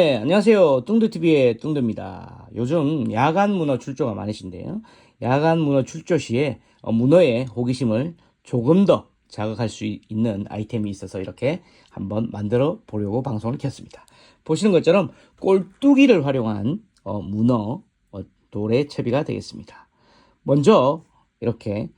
네, 안녕하세요. 뚱두TV의 뚱두입니다. 요즘 야간 문어 출조가 많으신데요. 야간 문어 출조 시에 어, 문어의 호기심을 조금 더 자극할 수 있- 있는 아이템이 있어서 이렇게 한번 만들어 보려고 방송을 켰습니다. 보시는 것처럼 꼴뚜기를 활용한 어, 문어 어, 돌의 채비가 되겠습니다. 먼저 이렇게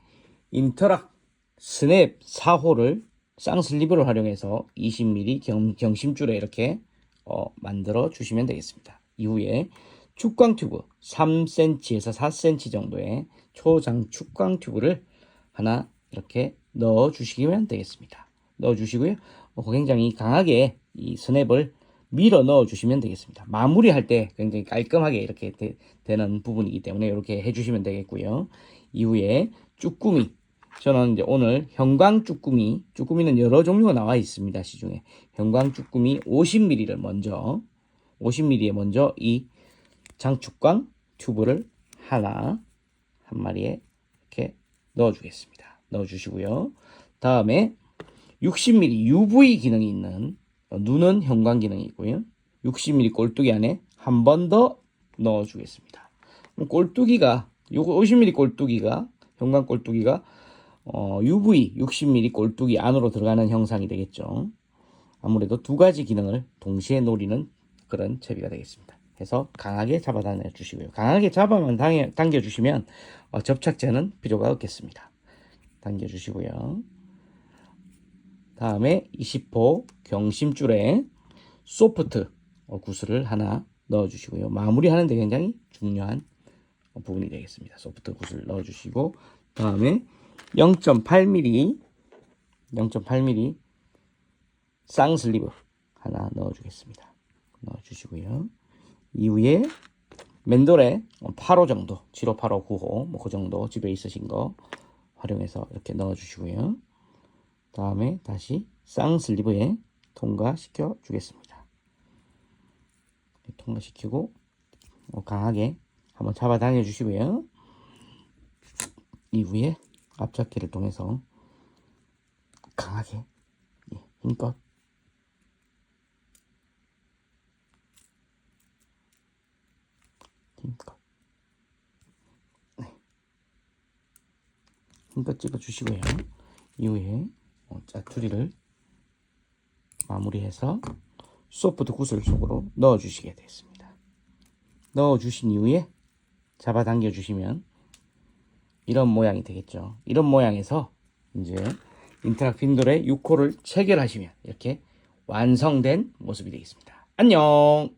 인터락 스냅 4호를 쌍슬리브를 활용해서 20mm 경, 경심줄에 이렇게 어, 만들어 주시면 되겠습니다. 이후에 축광 튜브 3cm에서 4cm 정도의 초장 축광 튜브를 하나 이렇게 넣어 주시면 되겠습니다. 넣어 주시고요. 어, 굉장히 강하게 이 스냅을 밀어 넣어 주시면 되겠습니다. 마무리할 때 굉장히 깔끔하게 이렇게 되, 는 부분이기 때문에 이렇게 해 주시면 되겠고요. 이후에 쭈꾸미 저는 이제 오늘 형광 쭈꾸미, 쭈꾸미는 여러 종류가 나와 있습니다. 시중에. 형광 쭈꾸미 50ml를 먼저, 50ml에 먼저 이 장축광 튜브를 하나, 한 마리에 이렇게 넣어주겠습니다. 넣어주시고요. 다음에 60ml UV 기능이 있는 어, 눈은 형광 기능이 있고요. 60ml 꼴뚜기 안에 한 번 더 넣어주겠습니다. 꼴뚜기가 요거 50ml 꼴뚜기가 형광 꼴뚜기가 어, UV 60mm 꼴뚜기 안으로 들어가는 형상이 되겠죠. 아무래도 두 가지 기능을 동시에 노리는 그런 채비가 되겠습니다. 해서 강하게 잡아당겨 주시고요. 강하게 잡아만 당겨, 주시면 어, 접착제는 필요가 없겠습니다. 당겨 주시고요. 다음에 20호 경심줄에 소프트 어, 구슬을 하나 넣어 주시고요. 마무리하는데 굉장히 중요한 어, 부분이 되겠습니다. 소프트 구슬 넣어 주시고 다음에 0.8mm 0.8mm 쌍슬리브 하나 넣어주겠습니다. 넣어주시고요. 이후에 맨돌에 8호 정도, 7호, 8호, 9호 뭐 그 정도 집에 있으신 거 활용해서 이렇게 넣어주시고요. 다음에 다시 쌍슬리브에 통과시켜 주겠습니다. 통과시키고 어, 강하게 한번 잡아당겨 주시고요. 이후에 앞잡기를 통해서 강하게 예, 힘껏. 힘껏. 네. 힘껏 찍어 주시고요. 이후에 어, 짜투리를 마무리해서 소프트 구슬 속으로 넣어 주시게 되겠습니다. 넣어 주신 이후에 잡아당겨 주시면 이런 모양이 되겠죠. 이런 모양에서 이제 인터락 핀돌의 6호를 체결하시면 이렇게 완성된 모습이 되겠습니다. 안녕!